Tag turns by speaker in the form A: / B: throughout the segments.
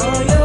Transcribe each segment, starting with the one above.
A: Oh, yeah.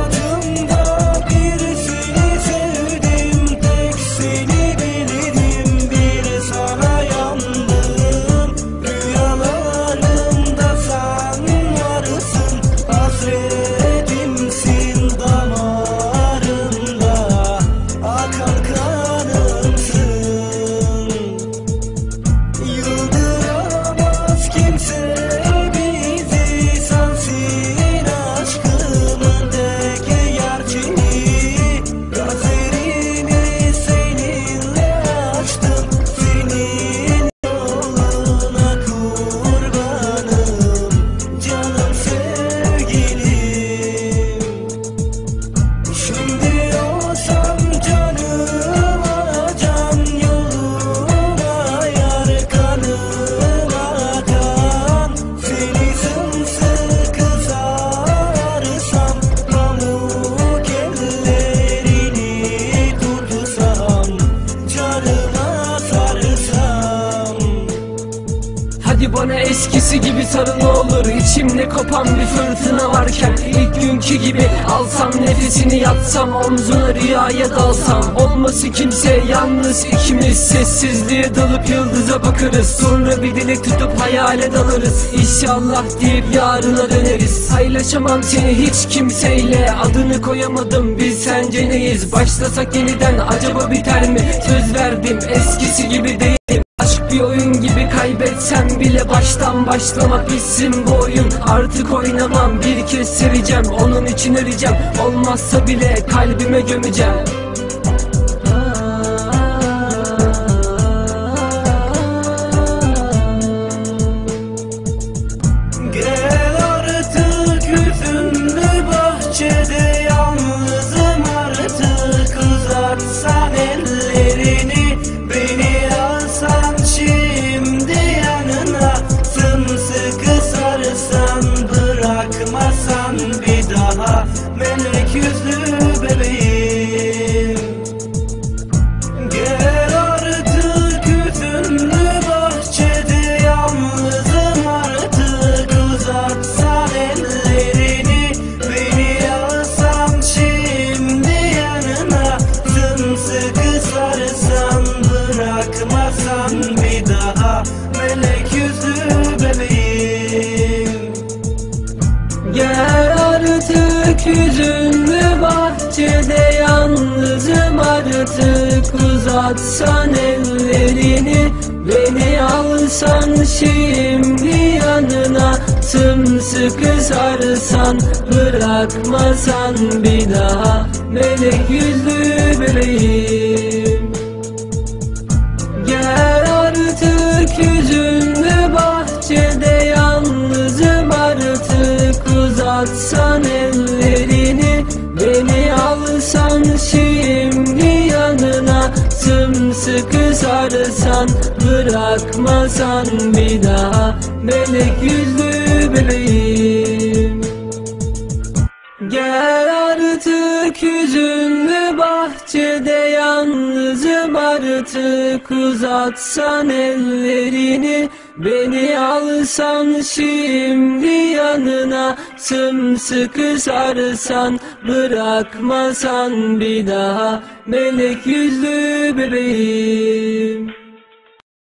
A: Bana eskisi gibi sarıl ne olur? İçimde kopan bir fırtına varken ilk günkü gibi Alsam nefesini yatsam omzuna rüyaya dalsam. Olması kimse yalnız ikimiz. Sessizliğe dalıp yıldıza bakarız. Sonra bir dilek tutup hayale dalarız İnşallah deyip yarına döneriz. Paylaşamam seni hiç kimseyle. Adını koyamadım. Biz sence neyiz? Başlasak yeniden acaba biter mi? Söz verdim. Eskisi gibi değilim Aşk bir oyun kaybetsem bile baştan başlamak bitsin bu oyun. Artık oynamam bir kez seveceğim onun için arayacağım Olmazsa bile kalbime gömeceğim
B: Melek yüzlü bebeğim. Gel artık bahçede yalnızım artık. Ellerini beni alsan şimdi yanına. Sımsıkı sarsan bırakmasan bir daha. Melek
A: bahçede yalnızım artık Uzatsan ellerini. Beni alsan şimdi yanına Sımsıkı sarsan bırakmasan bir daha. Melek yüzlü bebeğim. Gel artık hüzünlü bahçede yalnızım artık Uzatsan ellerini bırakmasan bir daha Melek yüzlü bebeğim. Gel artık hüzünlü bahçede yalnızım artık Uzatsan ellerini. Beni alsan şimdi yanına Sımsıkı sarsan bırakmasan bir daha Melek yüzlü bebeğim